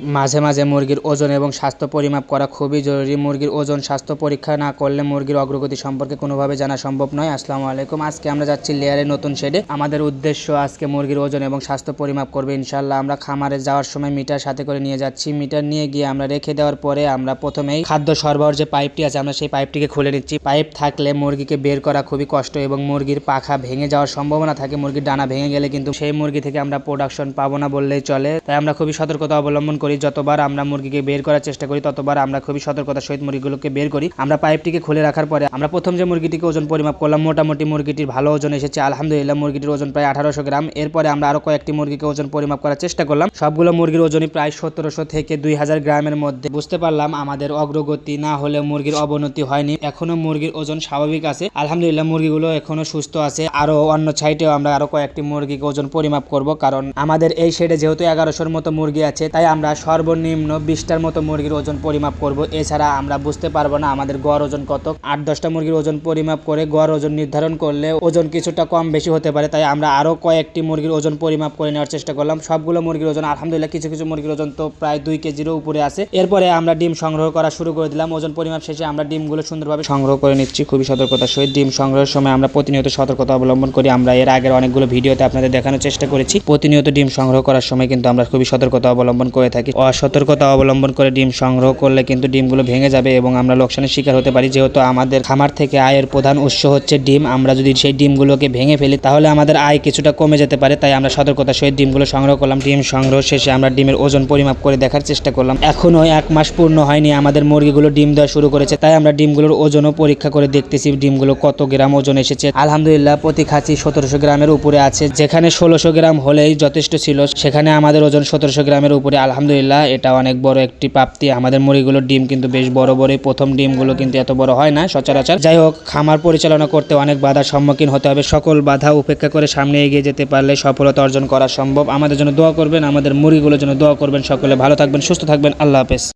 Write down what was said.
মাঝে মাঝে মুরগির ওজন এবং স্বাস্থ্য পরিমাপ করা খুবই জরুরি। মুরগির ওজন স্বাস্থ্য পরীক্ষা না করলে মুরগির অগ্রগতি সম্পর্কে কোনোভাবে জানা সম্ভব নয়। আসসালামু আলাইকুম। আজকে আমরা যাচ্ছি লেয়ারের নতুন শেডে। আমাদের উদ্দেশ্য আজকে মুরগির ওজন এবং স্বাস্থ্য পরিমাপ করবে ইনশাল্লাহ আমরা খামারে যাওয়ার সময় মিটার সাথে করে নিয়ে যাচ্ছি। মিটার নিয়ে গিয়ে আমরা রেখে দেওয়ার পরে আমরা প্রথমেই খাদ্য সরবরাহ যে পাইপটি আছে, আমরা সেই পাইপটিকে খুলে নিচ্ছি। পাইপ থাকলে মুরগিকে বের করা খুবই কষ্ট এবং মুরগির পাখা ভেঙে যাওয়ার সম্ভাবনা থাকে। মুরগির ডানা ভেঙে গেলে কিন্তু সেই মুরগি থেকে আমরা প্রোডাকশন পাবো না বললেই চলে। তাই আমরা খুবই সতর্কতা অবলম্বন করি। যতবার আমরা মুরগিকে বের করার চেষ্টা করি, ততবার আমরা খুবই সতর্কতার সহিত মুরগিগুলোকে বের করি। আমরা পাইপটিকে খুলে রাখার পরে আমরা প্রথম যে মুরগিটিকে ওজন পরিমাপ করলাম, মোটামুটি মুরগিটির ভালো ওজন এসেছে, আলহামদুলিল্লাহ মুরগিটির ওজন প্রায় আঠারোশো গ্রাম। এরপরে আমরা আরও কয়েকটি মুরগিকে ওজন পরিমাপ করার চেষ্টা করলাম। সবগুলো মুরগির ওজনই প্রায় সতেরোশো থেকে দুই হাজার গ্রামের মধ্যে। বুঝতে পারলাম আমাদের অগ্রগতি না হলে মুরগির অবনতি হয়নি। এখনও মুরগির ওজন স্বাভাবিক আছে। আলহামদুলিল্লাহ মুরগিগুলো এখনও সুস্থ আছে। আরও অন্য সাইডেও আমরা আরও কয়েকটি মুরগিকে ওজন পরিমাপ করব, কারণ আমাদের এই শেডে যেহেতু এগারোশোর মতো মুরগি আছে, তাই আমরা সর্বনিম্ন বিশটার মতো মুরগির ওজন পরিমাপ করব। এছাড়া আমরা বুঝতে পারব না আমাদের গড় ওজন কত। আট দশটা মুরগির ওজন পরিমাপ করে গড় ওজন নির্ধারণ করলে ওজন কিছুটা কম বেশি হতে পারে। তাই আমরা আরও কয়েকটি মুরগির ওজন পরিমাপ করে নেওয়ার চেষ্টা করলাম। সবগুলো মুরগির ওজন, আলহামদুলিল্লাহ, কিছু কিছু মুরগির ওজন তো প্রায় দুই কেজিরও উপরে আছে। এরপরে আমরা ডিম সংগ্রহ করা শুরু করে দিলাম। ওজন পরিমাপ শেষে আমরা ডিমগুলো সুন্দরভাবে সংগ্রহ করে নিচ্ছি। খুবই সতর্কতার সহিত ডিম সংগ্রহের সময় আমরা প্রতিনিয়ত সতর্কতা অবলম্বন করি। আমরা এর আগের অনেকগুলো ভিডিওতে আপনাদের দেখানোর চেষ্টা করেছি। প্রতিনিয়ত ডিম সংগ্রহ করার সময় কিন্তু আমরা খুবই সতর্কতা অবলম্বন করে থাকি। অসতর্কতা অবলম্বন করে ডিম সংগ্রহ করলে কিন্তু ডিমগুলো ভেঙে যাবে এবং আমরা লোকসানের শিকার হতে পারি। যেহেতু আমাদের খামার থেকে আয়ের প্রধান উৎস হচ্ছে ডিম, আমরা যদি সেই ডিমগুলোকে ভেঙে ফেলি তাহলে আমাদের আয় কিছুটা কমে যেতে পারে। তাই আমরা সতর্কতার সহিত ডিমগুলো সংগ্রহ করলাম। ডিম সংগ্রহ শেষে আমরা ডিমের ওজন পরিমাপ করে দেখার চেষ্টা করলাম। এখনও এক মাস পূর্ণ হয়নি, আমাদের মুরগিগুলো ডিম দেওয়া শুরু করেছে, তাই আমরা ডিমগুলোর ওজনও পরীক্ষা করে দেখতেছি। ডিমগুলো কত গ্রাম ওজন এসেছে? আলহামদুলিল্লাহ, প্রতি খাঁচি সতেরোশো গ্রামের উপরে আছে। যেখানে ষোলোশো গ্রাম হলেই যথেষ্ট ছিল, সেখানে আমাদের ওজন সতেরোশো গ্রামের উপরে। আলহামদুলিল্লাহ এটা অনেক বড় একটি প্রাপ্তি। আমাদের মুরগিগুলোর ডিম কিন্তু বেশ বড় বড়ই। প্রথম ডিমগুলো কিন্তু এত বড় হয় না, সচরাচর। যাই হোক, খামার পরিচালনা করতে অনেক বাধার সম্মুখীন হতে হবে। সকল বাধা উপেক্ষা করে সামনে এগিয়ে যেতে পারলে সফলতা অর্জন করা সম্ভব। আমাদের জন্য দোয়া করবেন, আমাদের মুরগিগুলোর জন্য দোয়া করবেন। সকলে ভালো থাকবেন, সুস্থ থাকবেন। আল্লাহ হাফেজ।